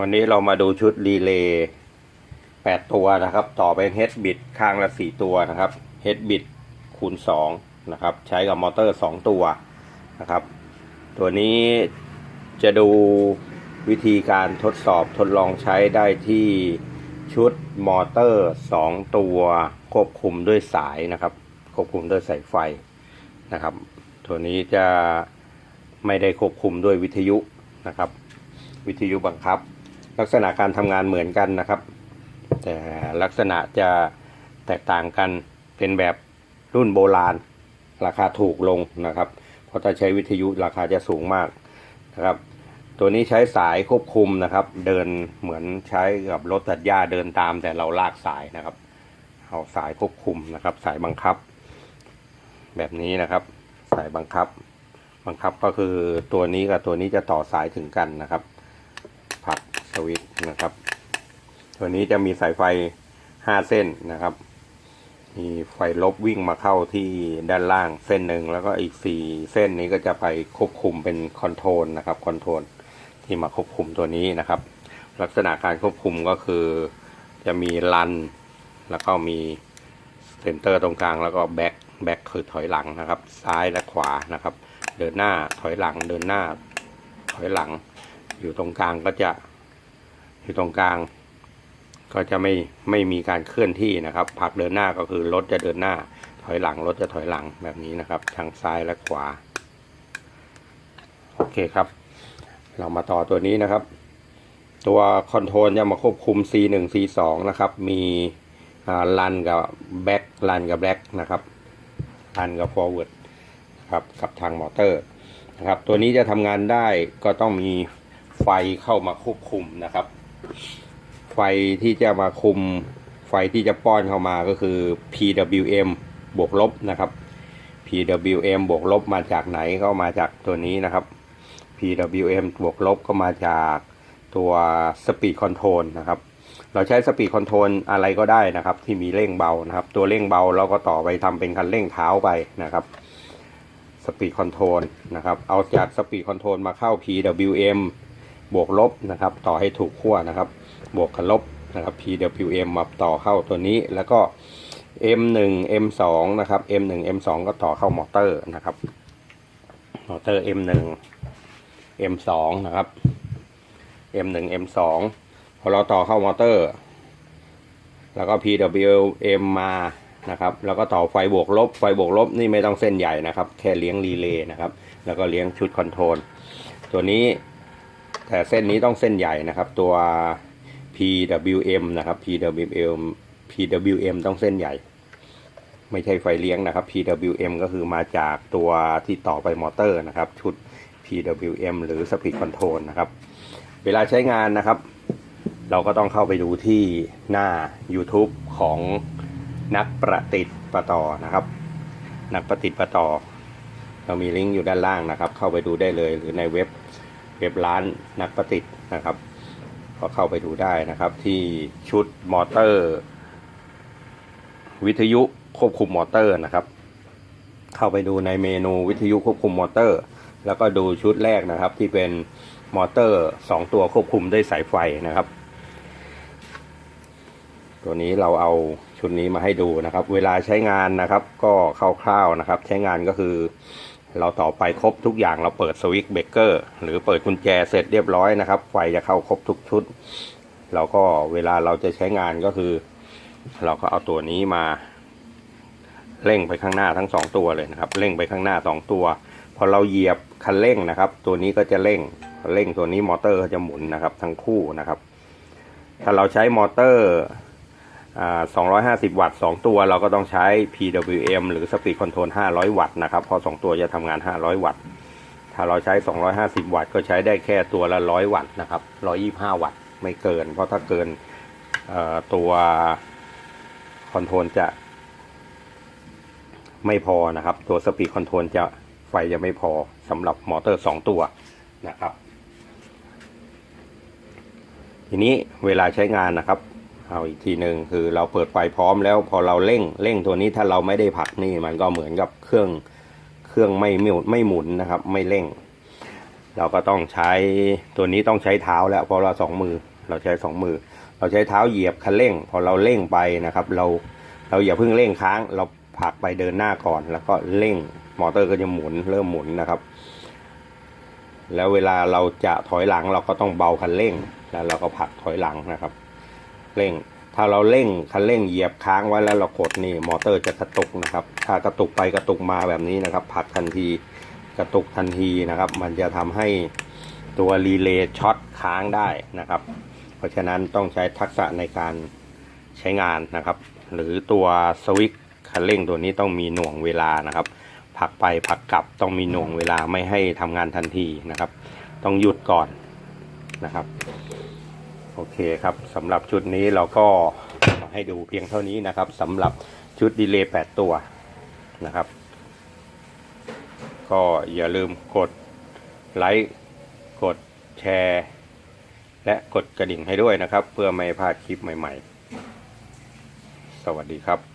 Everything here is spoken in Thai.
วันนี้เรามาดูชุดรีเลย์แปดตัวนะครับ ต่อเป็นเฮดบิดข้างละสี่ตัวนะครับเฮดบิดคูณสองนะครับ ใช้กับมอเตอร์สองตัวนะครับ ตัวนี้จะดูวิธีการทดสอบทดลองใช้ได้ที่ชุดมอเตอร์สองตัวควบคุมด้วยสายนะครับ ควบคุมด้วยสายไฟนะครับ ตัวนี้จะไม่ได้ควบคุมด้วยวิทยุนะครับ วิทยุบังคับ ลักษณะการทำงานเหมือนกันนะครับ แต่ลักษณะจะแตกต่างกันเป็นแบบรุ่นโบราณ ราคาถูกลงนะครับ เพราะถ้าใช้วิทยุราคาจะสูงมากนะครับ ตัวนี้ใช้สายควบคุมนะครับ เดินเหมือนใช้กับรถตัดหญ้าเดินตาม แต่เราลากสายนะครับ เอาสายควบคุมนะครับ สายบังคับ แบบนี้นะครับ สายบังคับ บังคับก็คือตัวนี้กับตัวนี้จะต่อสายถึงกันนะครับ สวิตช์นะครับ ตัวนี้จะมีสายไฟ5เส้นนะครับ มีไฟลบวิ่งมาเข้าที่ด้านล่างเส้นหนึ่งแล้วก็อีก4เส้นนี้ก็จะไปควบคุมเป็นคอนโทรลนะครับคอนโทรลที่มาควบคุมตัวนี้นะครับ ลักษณะการควบคุมก็คือจะมีรัน แล้วก็มีเซนเตอร์ตรงกลางแล้วก็แบ็คแบ็คคือถอยหลังนะครับ ซ้ายและขวานะครับ เดินหน้าถอยหลังเดินหน้าถอยหลัง อยู่ตรงกลางก็จะ อยู่ตรงกลาง ก็จะไม่ไม่มีการเคลื่อนที่นะครับผักเดินหน้าก็คือรถจะเดินหน้า ถอยหลังรถจะถอยหลังแบบนี้นะครับ ทางซ้ายและขวา โอเคครับ เรามาต่อตัวนี้นะครับ ตัวคอนโทรลจะมาควบคุม C1 C2 นะครับ มีรันกับแบ็กรันกับแบ็กนะครับรันกับ forward นะครับกับทางมอเตอร์นะครับ ตัวนี้จะทำงานได้ก็ต้องมีไฟเข้ามาควบคุมนะครับ ไฟที่จะมาคุมไฟที่จะป้อนเข้ามาก็คือ PWM บวกลบนะครับ PWM บวกลบมาจากไหนก็มาจากตัวนี้นะครับ PWM บวกลบก็มาจากตัว Speed Control นะครับ เราใช้ Speed Control อะไรก็ได้นะครับ ที่มีเร่งเบานะครับ ตัวเร่งเบาเราก็ต่อไปทำเป็นคันเร่งเท้าไปนะครับ Speed Control นะครับ เอาจาก Speed Control มาเข้า PWM บวกลบนะครับ ต่อให้ถูกขั้วนะครับ บวกกับลบนะครับ PWM มาต่อเข้าตัวนี้แล้วก็ M1 M2 นะครับ M1 M2 ก็ต่อเข้ามอเตอร์นะครับ มอเตอร์ M1 M2 นะครับ M1 M2 พอเราต่อเข้ามอเตอร์ แล้วก็ PWM มานะครับ แล้วก็ต่อไฟบวกลบ ไฟบวกลบนี่ไม่ต้องเส้นใหญ่นะครับ แค่เลี้ยงรีเลย์นะครับ แล้วก็เลี้ยงชุดคอนโทรล ตัวนี้ แต่เส้นนี้ต้องเส้นใหญ่นะครับ ตัว PWM นะครับ PWM PWM ต้องเส้นใหญ่ ไม่ใช่ไฟเลี้ยงนะครับ PWM ก็คือมาจากตัวที่ต่อไปมอเตอร์นะครับ ชุด PWM หรือ Speed Control นะครับ เวลาใช้งานนะครับ เราก็ต้องเข้าไปดูที่หน้า YouTube ของนักประติดประต่อนะครับ นักประติดประต่อ เรามีลิงก์อยู่ด้านล่างนะครับ เข้าไปดูได้เลยหรือในเว็บ เว็บร้านนักประติดนะครับก็เข้าไปดูได้นะครับ ที่ชุดมอเตอร์ วิทยุควบคุมมอเตอร์นะครับ เข้าไปดูในเมนูวิทยุควบคุมมอเตอร์ แล้วก็ดูชุดแรกนะครับ ที่เป็นมอเตอร์ 2 ตัวควบคุมด้วยสายไฟนะครับ ตัวนี้เราเอาชุดนี้มาให้ดูนะครับ เวลาใช้งานนะครับ ก็คร่าวๆนะครับ ใช้งานก็คือ เราต่อไปครบทุกอย่างเราเปิดสวิตช์เบรกเกอร์หรือเปิดกุญแจเสร็จเรียบร้อยนะครับ ไฟจะเข้าครบทุกชุด เราก็เวลาเราจะใช้งานก็คือ เราก็เอาตัวนี้มา เร่งไปข้างหน้าทั้งสองตัวเลยนะครับ เร่งไปข้างหน้าสองตัว พอเราเหยียบคันเร่งนะครับ ตัวนี้ก็จะเร่งเร่งตัวนี้มอเตอร์ก็จะหมุนนะครับ ทั้งคู่นะครับ ถ้าเราใช้มอเตอร์ 250 วัตต์ 2 ตัวเราก็ต้องใช้ PWM หรือ Speed Control 500 วัตต์นะครับ เพราะ 2 ตัวจะทำงาน 500 วัตต์ ถ้าเราใช้ 250 วัตต์ ก็ใช้ได้แค่ตัวละ 100 วัตต์นะครับ 125 วัตต์ ไม่เกิน เพราะถ้าเกินตัวคอนโทรลจะไม่พอนะครับ ตัว Speed Control จะไฟจะไม่พอสำหรับมอเตอร์ 2 ตัวนะครับ ทีนี้เวลาใช้งานนะครับ เอาอีกทีหนึ่งคือเราเปิดไฟพร้อมแล้วพอเราเร่งเร่งตัวนี้ถ้าเราไม่ได้ผลักนี่มันก็เหมือนกับเครื่องเครื่องไม่ไม่ไม่หมุนนะครับ ไม่เร่ง เราก็ต้องใช้ตัวนี้ต้องใช้เท้าแล้วพราะเราสองมือ เราใช้สองมือ เราใช้เท้าเหยียบคันเร่ง พอเราเร่งไปนะครับ เราเราอย่าเพิ่งเร่งค้าง เราผลักไปเดินหน้าก่อน แล้วก็เร่งมอเตอร์ก็จะหมุนเริ่มหมุนนะครับ แล้วเวลาเราจะถอยหลังเราก็ต้องเบาคันเร่ง แล้วเราก็ผลักถอยหลังนะครับ เร่ง ถ้าเราเร่งคันเร่งเหยียบค้างไว้แล้วเรากดนี่มอเตอร์จะกระตุกนะครับ ถ้ากระตุกไปกระตุกมาแบบนี้นะครับผลักทันทีกระตุกทันทีนะครับ มันจะทำให้ตัวรีเลย์ช็อตค้างได้นะครับ เพราะฉะนั้นต้องใช้ทักษะในการใช้งานนะครับ หรือตัวสวิตช์คันเร่งตัวนี้ต้องมีหน่วงเวลานะครับผลักไปผลักกลับต้องมีหน่วงเวลาไม่ให้ทำงานทันทีนะครับ ต้องหยุดก่อนนะครับ โอเคครับสำหรับชุดนี้เราก็ให้ดูเพียงเท่านี้นะครับสำหรับชุดดีเลย์8ตัวนะครับ ก็อย่าลืมกดไลค์กดแชร์ และกดกระดิ่งให้ด้วยนะครับ เพื่อไม่พลาดคลิปใหม่ ๆ สวัสดีครับ